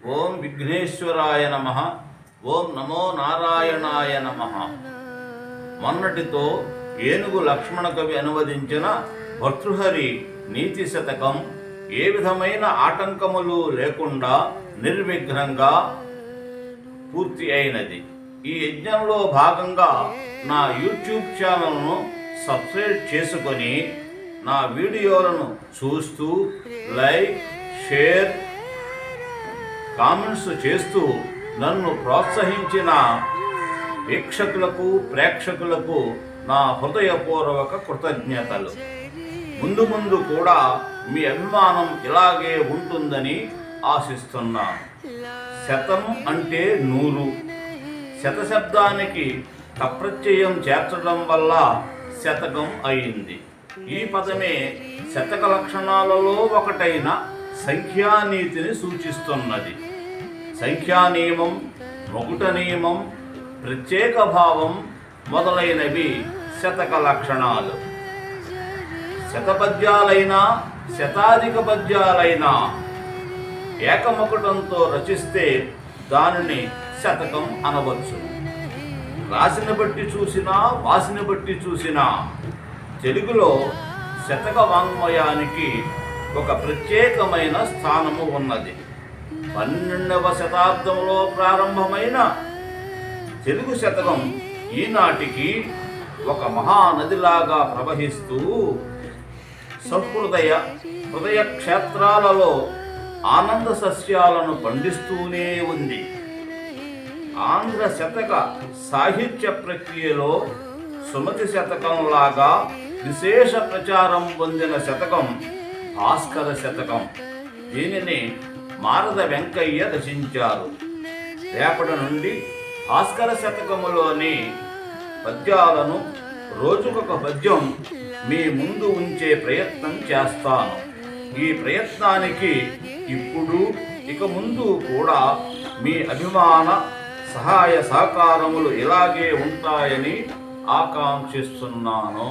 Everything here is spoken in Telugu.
ఓం విఘ్నేశ్వరాయ నమ. ఓం నమో నారాయణాయ నమ. మొన్నటితో ఏనుగు లక్ష్మణ కవి అనువదించిన భర్తృహరి నీతి శతకం ఏ విధమైన ఆటంకములు లేకుండా నిర్విఘ్నంగా పూర్తి అయినది. ఈ యజ్ఞంలో భాగంగా నా యూట్యూబ్ ఛానల్ను సబ్స్క్రైబ్ చేసుకొని నా వీడియోలను చూస్తూ లైక్ షేర్ కామెంట్స్ చేస్తూ నన్ను ప్రోత్సహించిన వీక్షకులకు ప్రేక్షకులకు నా హృదయపూర్వక కృతజ్ఞతలు. ముందు ముందు కూడా మీ అభిమానం ఇలాగే ఉంటుందని ఆశిస్తున్నాను. శతం అంటే నూరు. శతశబ్దానికి తప్రత్యయం చేర్చడం వల్ల శతకం అయింది. ఈ పదమే శతక లక్షణాలలో ఒకటైన సంఖ్యానీతిని సూచిస్తున్నది. సంఖ్యా నియమం మొగుట నియమం ప్రత్యేక భావం మొదలైనవి శతక లక్షణాలు. శతపద్యాలైనా శతాధిక పద్యాలైనా ఏకముకుటంతో రచిస్తే దానిని శతకం అనవచ్చు. రాసిన బట్టి చూసినా వాసిని బట్టి చూసినా తెలుగులో శతక వాంగ్మయానికి ఒక ప్రత్యేకమైన స్థానము ఉన్నది. పన్నెండవ శతాబ్దంలో ప్రారంభమైన తెలుగు శతకం ఈనాటికి ఒక మహానదిలాగా ప్రవహిస్తూ సహృదయ హృదయ క్షేత్రాలలో ఆనంద సస్యాలను పండిస్తూనే ఉంది. ఆంధ్ర శతక సాహిత్య ప్రక్రియలో సుమతి శతకంలాగా విశేష ప్రచారం పొందిన శతకం భాస్కర శతకం. దీనిని మారద వెంకయ్య రచించారు రేపటి నుండి భాస్కర శతకములోని పద్యాలను రోజుకొక పద్యం మీ ముందు ఉంచే ప్రయత్నం చేస్తాను. ఈ ప్రయత్నానికి ఇప్పుడు ఇక ముందు కూడా మీ అభిమాన సహాయ సహకారములు ఇలాగే ఉంటాయని ఆకాంక్షిస్తున్నాను.